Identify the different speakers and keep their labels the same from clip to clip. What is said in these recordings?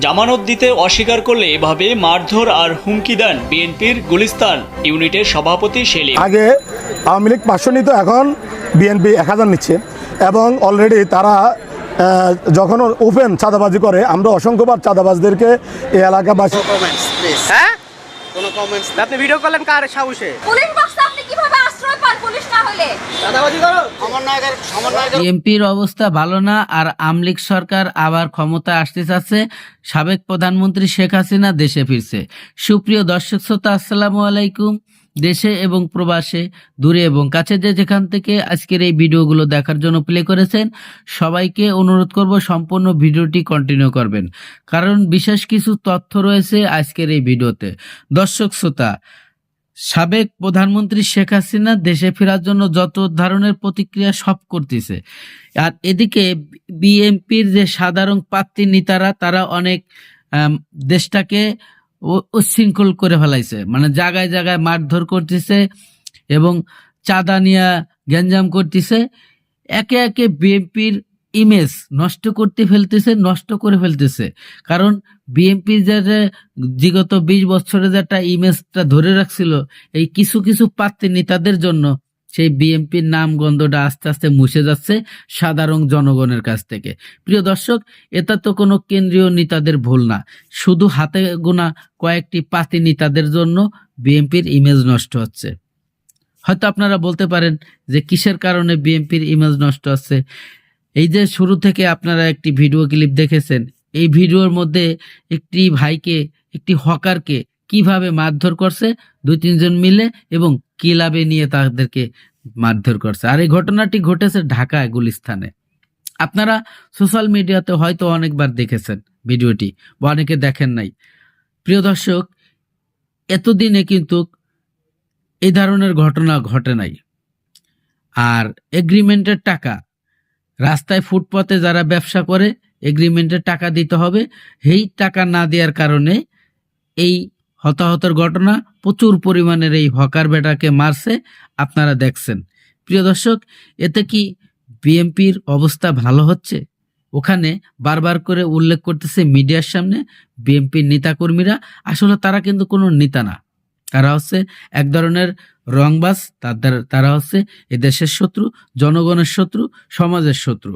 Speaker 1: জামানত দিতে অস্বীকার করলে এভাবে মারধর আর হুমকি দেন বিএনপির গুলিস্তান ইউনিটের সভাপতি সেলিম।
Speaker 2: আগে আওয়ামী লীগ পাঁচশো নিত এখন বিএনপি এক হাজার নিচ্ছে। এবং অলরেডি তারা যখন ওপেন চাঁদাবাজি করে আমরা অসংখ্যবার চাঁদাবাজদেরকে এই এলাকাবাসী
Speaker 3: হ্যাঁ? কোনো কমেন্টস আপনি ভিডিও করলেন কার সাহসে
Speaker 4: পুলিশ বাক্সে আপনি কীভাবে আশ্রয় পান পুলিশ না হলে
Speaker 3: দাদাবাজি করো সমন্বয়কের সমন্বয়কের
Speaker 5: এমপির অবস্থা ভালো না আর আমলিক সরকার আবার ক্ষমতা আসতে চাচ্ছে। সাবেক প্রধানমন্ত্রী শেখ হাসিনা দেশে ফিরছে। সুপ্রিয় দর্শক শ্রোতা আসসালামু আলাইকুম। দেশে এবং প্রবাসে দূরে এবং কাছে যে যেখান থেকে আজকের এই ভিডিওগুলো দেখার জন্য প্লে করেছেন সবাইকে অনুরোধ করব সম্পূর্ণ ভিডিওটি কন্টিনিউ করবেন। কারণ বিশেষ কিছু তথ্য রয়েছে আজকের এই ভিডিওতে। দর্শক শ্রোতা সাবেক প্রধানমন্ত্রী শেখ হাসিনা দেশে ফেরার জন্য যত ধরনের প্রতিক্রিয়া সব করতেছে। আর এদিকে বিএনপির যে সাধারণ প্রার্থী নেতারা, তারা অনেক দেশটাকে উচ্ছৃঙ্খল করে ফেলাইছে। মানে জায়গায় জায়গায় মারধর করতেছে এবং চাঁদা নিয়ে গ্যাঞ্জাম করতেছে। একে একে বিএনপির ইমেজ নষ্ট করতে ফেলতেছে, নষ্ট করে ফেলতেছে। কারণ বিএনপির যে যে বিগত বিশ বছরে যে একটা ইমেজটা ধরে রাখছিল, এই কিছু কিছু প্রার্থী নেতাদের জন্য সেই বিএনপির নাম গন্ধটা আস্তে আস্তে মুছে যাচ্ছে সাধারণ জনগণের কাছ থেকে। প্রিয় দর্শক, এটা তো কোনো কেন্দ্রীয় নেতাদের ভুল না। শুধু হাতে গোনা কয়েকটি পাতি নেতাদের জন্য বিএনপির ইমেজ নষ্ট হচ্ছে। হয়তো আপনারা বলতে পারেন যে কিসের কারণে বিএনপির ইমেজ নষ্ট হচ্ছে? এই যে শুরু থেকে আপনারা একটি ভিডিও ক্লিপ দেখেছেন, এই ভিডিওর মধ্যে একটি ভাইকে, একটি হকারকে কীভাবে মারধর করছে, দুই তিনজন মিলে এবং কিলাবে নিয়ে তাদেরকে মারধর করছে। আর এই ঘটনাটি ঘটেছে ঢাকায় গুলিস্তানে। আপনারা সোশ্যাল মিডিয়াতে হয়তো অনেকবার দেখেছেন ভিডিওটি, বা অনেকে দেখেন নাই। প্রিয় দর্শক, এতদিনে কিন্তু এই ধরনের ঘটনা ঘটে নাই। আর এগ্রিমেন্টের টাকা রাস্তায় ফুটপাতে যারা ব্যবসা করে এগ্রিমেন্টে টাকা দিতে হবে। সেই টাকা না দেওয়ার কারণে এই হতাহতের ঘটনা প্রচুর পরিমাণের এই হকার বেটাকে মারছে। আপনারা দেখছেন। প্রিয় দর্শক, এতে কি বিএমপির অবস্থা ভালো হচ্ছে? ওখানে বারবার করে উল্লেখ করতেছে মিডিয়ার সামনে বিএমপির নেতাকর্মীরা। আসলে তারা কিন্তু কোনো নেতা না। তারা হচ্ছে এক ধরনের রংবাজ তাদের তারা হচ্ছে এ দেশের শত্রু, জনগণের শত্রু, সমাজের শত্রু।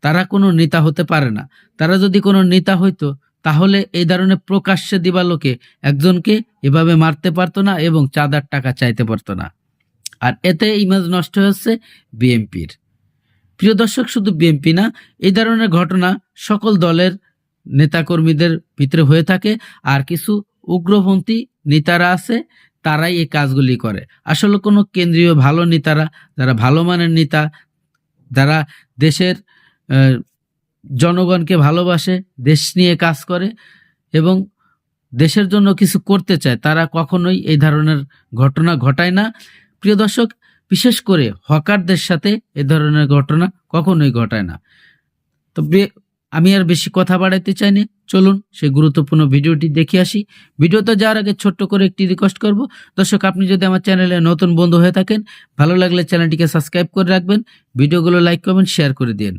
Speaker 5: তারা কোনো নেতা হতে পারে না। তারা যদি কোনো নেতা হইতো, তাহলে এই ধরনের প্রকাশ্যে দিবালোকে একজনকে এভাবে মারতে পারতো না এবং চাঁদার টাকা চাইতে পারতো না। আর এতে ইমেজ নষ্ট হচ্ছে বিএনপির। প্রিয় দর্শক, শুধু বিএনপি না, এই ধরনের ঘটনা সকল দলের নেতাকর্মীদের ভিতরে হয়ে থাকে। আর কিছু উগ্রপন্থী নেতারা আছে, তারাই এই কাজগুলি করে। আসলে কোনো কেন্দ্রীয় ভালো নেতারা, যারা ভালো মানের নেতা, যারা দেশের জনগণকে ভালোবাসে, দেশ নিয়ে কাজ করে এবং দেশের জন্য কিছু করতে চায়, তারা কখনোই এই ধরনের ঘটনা ঘটায় না। প্রিয় দর্শক, বিশেষ করে হকারদের সাথে এ ধরনের ঘটনা কখনোই ঘটায় না। তো আমি আর বেশি কথা বাড়াইতে চাইনি। চলুন সেই গুরুত্বপূর্ণ ভিডিওটি দেখে আসি। ভিডিওতে যাওয়ার আগে ছোট্ট করে একটি রিকোয়েস্ট করব। দর্শক, আপনি যদি আমার চ্যানেলে নতুন বন্ধু হয়ে থাকেন, ভালো লাগলে চ্যানেলটিকে সাবস্ক্রাইব করে রাখবেন। ভিডিওগুলো লাইক কমেন্ট শেয়ার করে দিন।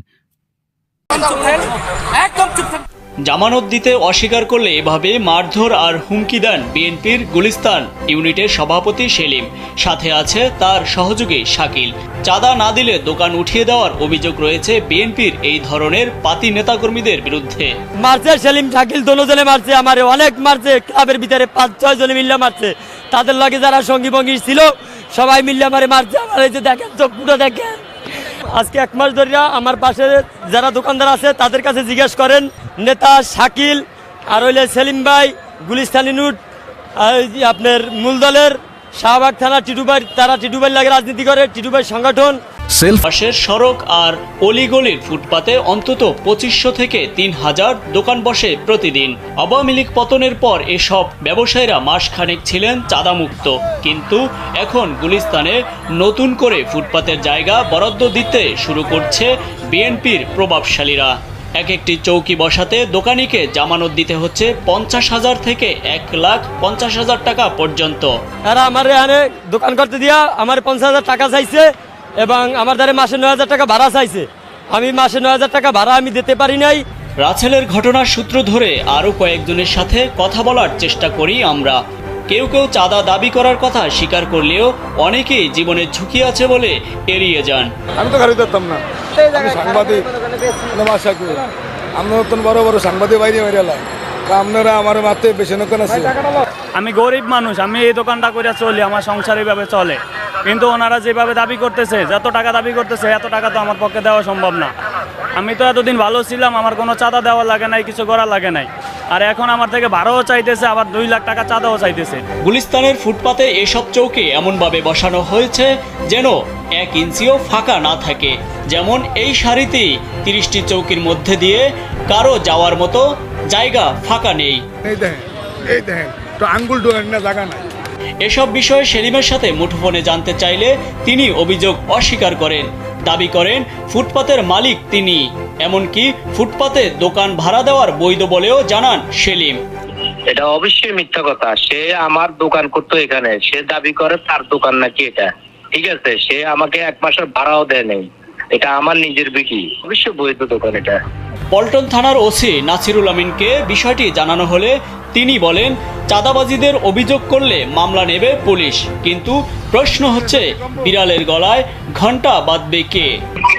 Speaker 1: জামানত দিতে অস্বীকার করলে এভাবে মারধর আর হুমকি দেন বিএনপির গুলিস্তান ইউনিটের সভাপতি সেলিম। সাথে আছে তার সহযোগী শাকিল। চাঁদা না দিলে দোকান উঠিয়ে দেওয়ার অভিযোগ রয়েছে বিএনপির এই ধরনের পাতি নেতাকর্মীদের বিরুদ্ধে।
Speaker 6: মারছে সেলিম, শাকিল দোনোজনে মারছে, আমার অনেক মারছে, ক্লাবের ভিতরে পাঁচ, ছয় জনে মিল্লা মারছে। তাদের লগে যারা সঙ্গী ভঙ্গী ছিল, সবাই মিল্লা মারে মারছে। আমার এই যে দেখেন, চোখ দেখেন। আজকে এক মাস ধরিয়া আমার পাশে যারা দোকানদার আছে, তাদের কাছে জিজ্ঞেস করেন, নেতা শাকিল, আর হইলে সেলিম ভাই, গুলিস্তানি নুট আর এই দলের আপনার শাহবাগ থানা টিটুবাই, তারা টিটুবাই লাগে রাজনীতি করে টিটুবাই সংগঠন।
Speaker 1: পাশের সড়ক আর অলিগলির ফুটপাতে অন্তত পঁচিশশো থেকে তিন হাজার দোকান বসে প্রতিদিন। আওয়ামী লীগ পতনের পর এসব ব্যবসায়ীরা মাসখানেক ছিলেন চাঁদামুক্ত। কিন্তু এখন গুলিস্তানে নতুন করে ফুটপাতের জায়গা বরাদ্দ দিতে শুরু করছে বিএনপির প্রভাবশালীরা। এক একটি চৌকি বসাতে দোকানিকে জামানত দিতে হচ্ছে পঞ্চাশ হাজার থেকে এক লাখ পঞ্চাশ হাজার টাকা পর্যন্ত।
Speaker 6: এরা আমার এখানে দোকান করতে দিয়া আমার পঞ্চাশ হাজার টাকা চাইছে এবং আমার দ্বারা মাসে নয় হাজার টাকা ভাড়া চাইছে। আমি মাসে নয় হাজার টাকা ভাড়া আমি দিতে পারি নাই।
Speaker 1: রাছেলের ঘটনার সূত্র ধরে আরও কয়েকজনের সাথে কথা বলার চেষ্টা করি আমরা। কেউ কেউ চাঁদা দাবি করার কথা স্বীকার করলেও অনেকেই জীবনের ঝুঁকি আছে বলে এড়িয়ে যান।
Speaker 7: আমি তো গাড়ি ধরতাম না। আমি সাংবাদিক নমাজ শাকুর আমি নতুন বড় বড় সাংবাদিক বাইরে বাইরে এলাম। আপনারা আমার মারতে বেশি নতুন আছে।
Speaker 8: আমি গরিব মানুষ আমি এই দোকানটা করে চলি আমার সংসার এইভাবে চলে। কিন্তু ওনারা যেভাবে দাবি করতেছে যত টাকা দাবি করতেছে এত টাকা তো আমার পক্ষে দেওয়া সম্ভব না। আমি তো এতদিন ভালো ছিলাম আমার কোনো চাঁদা দেওয়া লাগে নাই কিছু করা লাগে নাই। আর এখন আমার থেকে ভাড়াও চাইতেছে আবার দুই লাখ টাকা চাঁদাও চাইতেছে।
Speaker 1: গুলিস্তানের ফুটপাতে এসব চৌকি এমনভাবে বসানো হয়েছে যেন এক ইঞ্চিও ফাঁকা না থাকে। যেমন এই সারিতেই তিরিশটি চৌকির মধ্যে দিয়ে কারও যাওয়ার মতো জায়গা ফাঁকা নেই।
Speaker 7: এই দেখেন এই দেখেন তো আঙ্গুল ডোয়েন না জায়গা নাই।
Speaker 1: এসব বিষয়ে সেলিমের সাথে মুঠোফোনে জানতে চাইলে তিনি অভিযোগ অস্বীকার করেন। দাবি করেন ফুটপাতের মালিক তিনি। এমনকি ফুটপাতে দোকান ভাড়া দেওয়ার বৈধ বলেও জানান সেলিম।
Speaker 9: এটা অবশ্যই মিথ্যা কথা। সে আমার দোকান করতো এখানে। সে দাবি করে তার দোকান নাকি এটা। ঠিক আছে সে আমাকে এক মাসের ভাড়াও দেয় নাই। এটা আমার নিজের বিক্রি। অবশ্যই বৈধ দোকান এটা।
Speaker 1: পল্টন থানার ওসি নাসিরুল আমিনকে বিষয়টি জানানো হলে তিনি বলেন চাঁদাবাজিদের অভিযোগ করলে মামলা নেবে পুলিশ। কিন্তু প্রশ্ন হচ্ছে বিড়ালের গলায় ঘণ্টা বাঁধবে কে?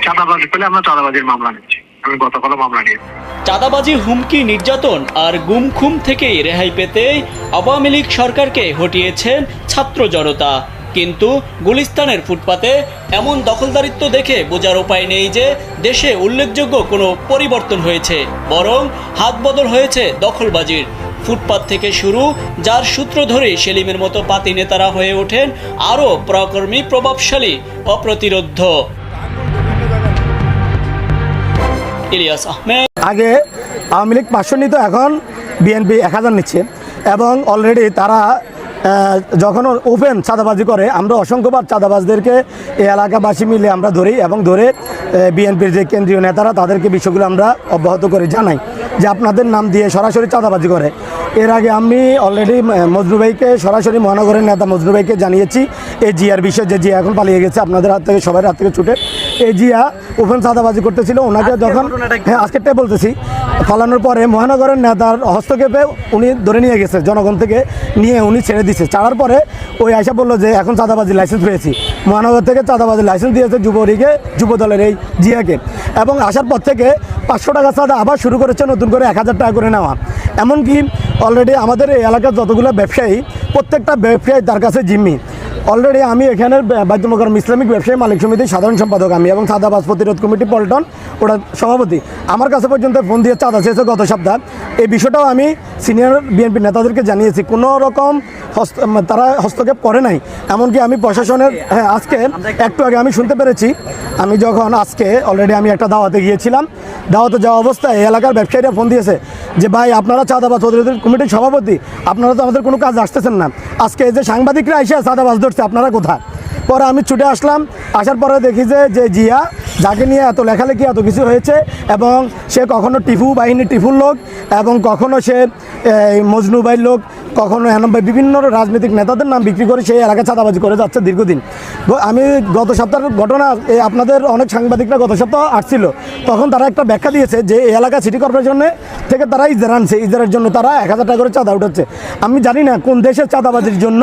Speaker 9: চাঁদাবাজি পেলে আমরা চাঁদাবাজির মামলা নিচ্ছি। আমি গতকালও মামলা নিয়েছি।
Speaker 1: চাঁদাবাজি হুমকি নির্যাতন আর গুম খুম থেকেই রেহাই পেতে আওয়ামী লীগ সরকারকে হটিয়েছেন ছাত্র জনতা। কিন্তু গুলিস্তানের ফুটপাতে এমন দখলদারিত্ব দেখে বোঝার উপায় নেই যে দেশে উল্লেখযোগ্য কোনো পরিবর্তন হয়েছে বরং হাত বদল হয়েছে দখলবাজির। ফুটপাত থেকে শুরু, যার সূত্র ধরে সেলিমের মতো পাতি নেতারা হয়ে ওঠেন আরও প্রকর্মী প্রভাবশালী, অপ্রতিরোধ্য। ইলিয়াস আহমেদ।
Speaker 2: আগে আওয়ামী লীগ পাঁচশো নিত এখন বিএনপি এক হাজার নিচ্ছে। এবং অলরেডি তারা যখন ওপেন চাঁদাবাজি করে, আমরা অসংখ্যবার চাঁদাবাজদেরকে এই এলাকাবাসী মিলে আমরা ধরি এবং ধরে বিএনপির যে কেন্দ্রীয় নেতারা, তাদেরকে বিষয়গুলো আমরা অব্যাহত করে জানাই। যে আপনাদের নাম দিয়ে সরাসরি চাঁদাবাজি করে। এর আগে আমি অলরেডি মজনু ভাইকে সরাসরি মহানগরের নেতা মজনু ভাইকে জানিয়েছি এই জিয়ার বিষয়ে যে জিয়া এখন পালিয়ে গেছে আপনাদের হাত থেকে সবার হাত থেকে ছুটে। এই জিয়া ওপেন চাঁদাবাজি করতেছিল ওনাকে যখন হ্যাঁ আজকেরটাই বলতেছি। ফালানোর পরে মহানগরের নেতার হস্তক্ষেপে উনি ধরে নিয়ে গেছে জনগণ থেকে নিয়ে উনি ছেড়ে দিছে। ছাড়ার পরে ওই আয়সা বলল যে এখন চাঁদাবাজির লাইসেন্স পেয়েছি। মহানগর থেকে চাঁদাবাজির লাইসেন্স দিয়েছে যুবলীগে যুব দলের এই জিয়াকে। এবং আসার পর থেকে পাঁচশো টাকা চাঁদা আবার শুরু করেছে, নতুন করে এক হাজার টাকা করে নেওয়া। এমনকি অলরেডি আমাদের এই এলাকার যতগুলো ব্যবসায়ী, প্রত্যেকটা ব্যবসায়ী তার কাছে জিম্মি। অলরেডি আমি এখানে বাধ্যমকরম ইসলামিক ব্যবসায়ী, মালিক সমিতির সাধারণ সম্পাদক আমি এবং চাঁদাবাজ প্রতিরোধ কমিটি পল্টন ওটা সভাপতি। আমার কাছে পর্যন্ত ফোন দিয়ে চাঁদা চেয়েছে গত সপ্তাহ। এই বিষয়টাও আমি সিনিয়র বিএনপি নেতাদেরকে জানিয়েছি। কোনো রকম হস্ত তারা হস্তক্ষেপ করে নাই। এমনকি আমি প্রশাসনের হ্যাঁ আজকে একটু আগে আমি শুনতে পেরেছি। আমি যখন আজকে অলরেডি আমি একটা দাওয়াতে গিয়েছিলাম। দাওয়াতে যাওয়া অবস্থায় এলাকার ব্যবসায়ীরা ফোন দিয়েছে যে, ভাই, আপনারা চাঁদাবাজ প্রতিরোধ কমিটির সভাপতি, আপনারা তো আমাদের কোনো কাজ আসতেছেন না। আজকে যে সাংবাদিকরা এসে চাঁদাবাজ ধরছে, আপনারা কোথায়? পরে আমি ছুটে আসলাম, আসার পরে দেখি যে যে জিয়া যাকে নিয়ে এত লেখালেখি, এত কিছু হয়েছে এবং সে কখনো টিফু বাহিনী টিফুর লোক এবং কখনো সে মজনু লোক। কখনো এনম্বাই বিভিন্ন রাজনৈতিক নেতাদের নাম বিক্রি করে সেই এলাকায় চাঁদাবাজি করে যাচ্ছে দীর্ঘদিন। আমি গত সপ্তাহের ঘটনা আপনাদের অনেক সাংবাদিকরা গত সপ্তাহ আসছিল, তখন তারা একটা ব্যাখ্যা দিয়েছে যে এই এলাকা সিটি কর্পোরেশনে থেকে তারা ইজারা আনছে, ইজারের জন্য তারা এক হাজার টাকা করে চাঁদা উঠাচ্ছে। আমি জানি না কোন দেশের চাঁদাবাজির জন্য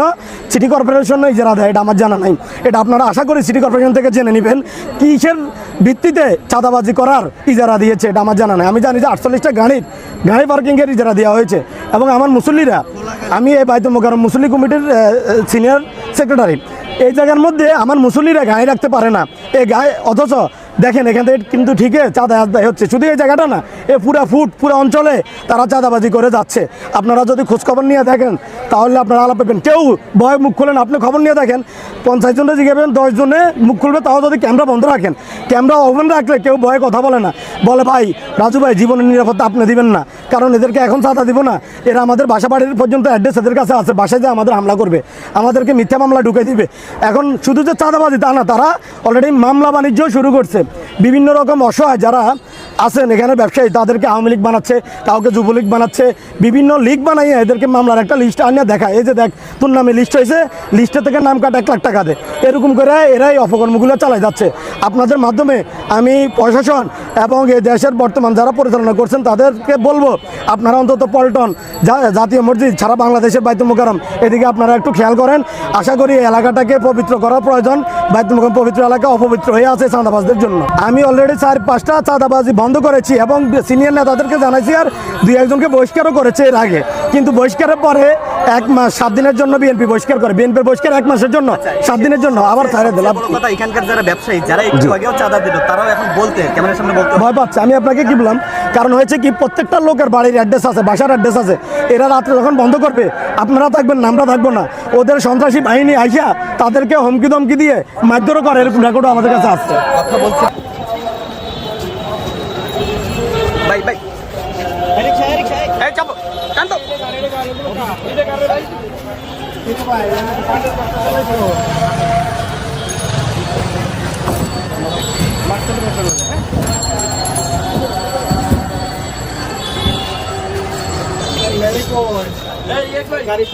Speaker 2: সিটি কর্পোরেশন ইজারা দেয়, এটা আমার জানা নাই। এটা আপনারা আশা করি সিটি কর্পোরেশন থেকে জেনে নেবেন, কিসের ভিত্তিতে চাঁদাবাজি করার ইজারা দিয়েছে, এটা আমার জানা নাই। আমি জানি যে আটচল্লিশটা গাড়ির, গাড়ি পার্কিংয়ের ইজারা দেওয়া হয়েছে, এবং আমার মুসল্লিরা আমি এই বাইতুল মোকারম মুসলি কমিটির সিনিয়র সেক্রেটারি এই জায়গার মধ্যে আমার মুসলিরা গায়ে রাখতে পারে না। এই গায়ে, অথচ দেখেন, এখান থেকে কিন্তু ঠিকই চাঁদা আদায় হচ্ছে। শুধু এই জায়গাটা না, এ পুরা ফুট, পুরো অঞ্চলে তারা চাঁদাবাজি করে যাচ্ছে। আপনারা যদি খোঁজখবর নিয়ে দেখেন, তাহলে আপনারা আলাপ পাবেন কেউ ভয় মুখ খুলেন, আপনি খবর নিয়ে দেখেন, পঞ্চাশ জনে জিজ্ঞাবেন দশ জনে মুখ খুলবে, তাও যদি ক্যামেরা বন্ধ রাখেন। ক্যামেরা ওপেন রাখলে কেউ ভয়ে কথা বলে না। বলে, ভাই, রাজু ভাই, জীবনের নিরাপত্তা আপনি দিবেন না। কারণ এদেরকে এখন চাঁদা দিব না। এরা আমাদের বাসা বাড়ির পর্যন্ত অ্যাড্রেস এদের কাছে আছে। বাসায় যে আমাদের হামলা করবে। আমাদেরকে মিথ্যা মামলা ঢুকে দিবে। এখন শুধু যে চাঁদাবাজি তা না, তারা অলরেডি মামলা বাণিজ্য শুরু করছে। বিভিন্ন রকম অসহায় যারা আছেন, এখানে ব্যবসায়ী, তাদেরকে আওয়ামী লীগ বানাচ্ছে, কাউকে যুবলীগ বানাচ্ছে, বিভিন্ন লীগ বানাইয়ে এদেরকে মামলার একটা লিস্ট আনিয়ে দেখায়। এই যে দেখ, তোর নামে লিস্ট হয়েছে লিস্টে থেকে নাম কাটা এক লাখ টাকা দে। এরকম করে এরাই অপকর্মগুলো চালাই যাচ্ছে। আপনাদের মাধ্যমে আমি প্রশাসন এবং এই দেশের বর্তমান যারা পরিচালনা করছেন, তাদেরকে বলব, আপনারা অন্তত পল্টন জাতীয় মসজিদ সারা বাংলাদেশের বাইতুল মোকারম এদিকে আপনারা একটু খেয়াল করেন। আশা করি এলাকাটাকে পবিত্র করা প্রয়োজন। বাইতুল মোকারম পবিত্র এলাকা, অপবিত্র হয়ে আছে চাঁদাবাজদের জন্য। আমি অলরেডি চার পাঁচটা চাঁদাবাজি বন্ধ করেছি এবং সিনিয়র নেতাদেরকে জানাইছি আর দুই একজনকে বহিষ্কারও করেছে এর আগে। কিন্তু বহিষ্কারের পরে এক মাস সাত দিনের জন্য বিএনপি বহিষ্কার করে। বিএনপির বহিষ্কার এক মাসের জন্য সাত দিনের জন্য আবার ছাড়ে দিলাম।
Speaker 3: এখানকার যারা ব্যবসায়ী যারা একটু আগেও চাঁদা দিল তারাও এখন বলতে ক্যামেরার সামনে বলতে
Speaker 2: ভয় পাচ্ছে। আমি আপনাকে কি বললাম? কারণ হয়েছে কি প্রত্যেকটা লোকের বাড়ির অ্যাড্রেস আছে বাসার অ্যাড্রেস আছে। এরা রাত্রে যখন বন্ধ করবে আপনারা থাকবেন আমরা থাকব না। ওদের সন্ত্রাসী বাহিনী আইসা তাদেরকে হুমকি দমকি দিয়ে মারধরও করে এরকম রেকর্ডও আমাদের কাছে আসছে
Speaker 3: কথা বলছে ভাই ভাই এই চাপো কান্ত
Speaker 2: গাড়ি